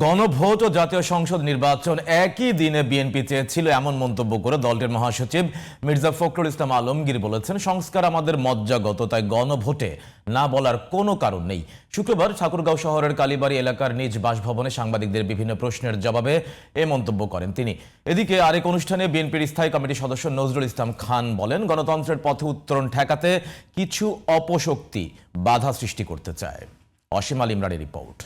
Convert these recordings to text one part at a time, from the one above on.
গণভোট ও জাতীয় সংসদ নির্বাচন একই দিনে বিএনপি চেয়েছিল এমন মন্তব্য করে দলটির মহাসচিব মির্জা ফখরুল ইসলাম আলমগীর বলেছেন, সংস্কার আমাদের মজ্জাগত, তাই গণভোটে না বলার কোনো কারণ নেই। শুক্রবার ঠাকুরগাঁও শহরের কালীবাড়ি এলাকার নিজ বাসভবনে সাংবাদিকদের বিভিন্ন প্রশ্নের জবাবে এ মন্তব্য করেন তিনি। এদিকে আরেক অনুষ্ঠানে বিএনপির স্থায়ী কমিটির সদস্য নজরুল ইসলাম খান বলেন, গণতন্ত্রের পথে উত্তরণ ঠেকাতে কিছু অপশক্তি বাধা সৃষ্টি করতে চায়। অসীম আল ইমরানের রিপোর্ট।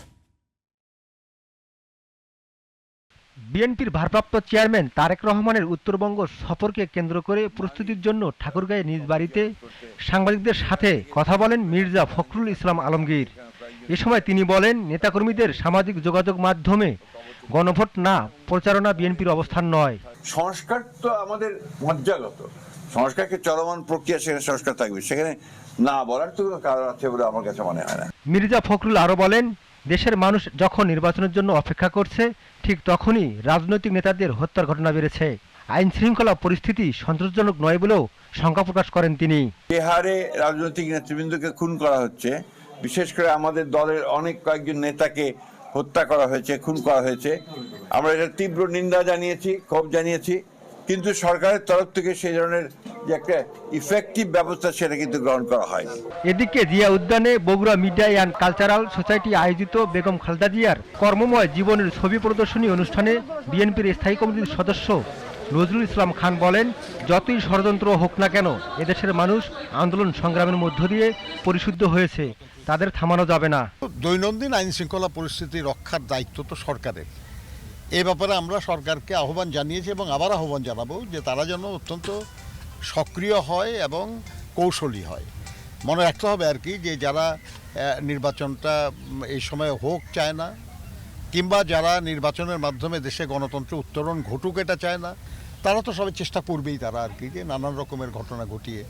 বিএনপির ভারপ্রাপ্ত চেয়ারম্যান তারেক রহমানের উত্তরবঙ্গ সফরকে কেন্দ্র করে প্রস্তুতির জন্য ঠাকুরগাঁয়ে নিজ বাড়িতে সাংবাদিকদের সাথে কথা বলেন মির্জা ফখরুল ইসলাম আলমগীর। এ সময় তিনি বলেন নেতাকর্মীদের সামাজিক যোগাযোগ মাধ্যমে গণভোট না প্রচারণা বিএনপির অবস্থান নয়। সংস্কার তো আমাদের মজ্জাগত। সংস্কারকে চলমান প্রক্রিয়া সেখানে সংস্কার থাকবে। সেখানে না বলার তো কোনো কারণ আছে বলে আমার কাছে মনে হয় না। মির্জা ফখরুল আরও বলেন দেশের মানুষ যখন নির্বাচনের জন্য অপেক্ষা করছে, ঠিক তখনই রাজনৈতিক নেতাদের হত্যার ঘটনা বেড়েছে। আইন শৃঙ্খলা পরিস্থিতি সন্তোষজনক নয় বলেও শঙ্কা প্রকাশ করেন তিনি। যে হারে রাজনৈতিক নেতৃবৃন্দকে খুন করা হচ্ছে। বিশেষ করে আমাদের দলের অনেক কয়েকজন নেতাকে হত্যা করা হয়েছে, খুন করা হয়েছে। আমরা এটা তীব্র নিন্দা জানিয়েছি, ক্ষোভ জানিয়েছি। কিন্তু সরকারের তরফ থেকে সেই ধরনের যে একটা ইফেক্টিভ ব্যবস্থা সেটা কিন্তু গ্রহণ করা হয়নি। এদিকে জিয়া উদ্যানে Bogura media and cultural society আয়োজিত বেগম খালেদা জিয়ার কর্মময় জীবনের ছবি প্রদর্শনী অনুষ্ঠানে বিএনপির স্থায়ী কমিটির সদস্য নজরুল ইসলাম খান বলেন যতই ষড়যন্ত্র হোক না কেন এদেশের মানুষ আন্দোলন সংগ্রামের মধ্য দিয়ে পরিশুদ্ধ হয়েছে। তাদের থামানো যাবে না। দৈনন্দিন আইন শৃঙ্খলা পরিস্থিতি রক্ষার দায়িত্ব তো সরকারের। এ ব্যাপারে আমরা সরকারকে আহ্বান জানিয়েছি এবং আবার আহ্বান জানাব যে তারা যেন অত্যন্ত সক্রিয় হয় এবং কৌশলী হয়। মনে রাখতে হবে আর কি যে যারা নির্বাচনটা এই সময় হোক চায় না, কিংবা যারা নির্বাচনের মাধ্যমে দেশে গণতন্ত্র উত্তরণ ঘটুক এটা চায় না, তারা তো সবাই চেষ্টা করবেই তারা আর কি, যে নানান রকমের ঘটনা ঘটিয়ে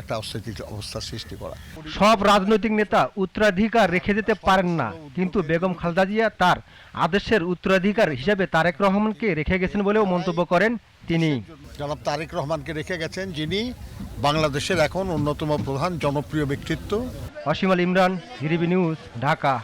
একটা অস্থিতিশীল অবস্থার সৃষ্টি করা। সব রাজনৈতিক নেতা উত্তরাধিকার রেখে যেতে পারেন না কিন্তু বেগম খালদা জিয়া তার আদেশের উত্তরাধিকার হিসেবে তারেক রহমানকে রেখে গেছেন বলেও মন্তব্য করেন তিনি। জনাব তারেক রহমানকে রেখে গেছেন যিনি বাংলাদেশের এখন অন্যতম প্রধান জনপ্রিয় ব্যক্তিত্ব। অসীম আল ইমরান হিরিবি নিউজ ঢাকা।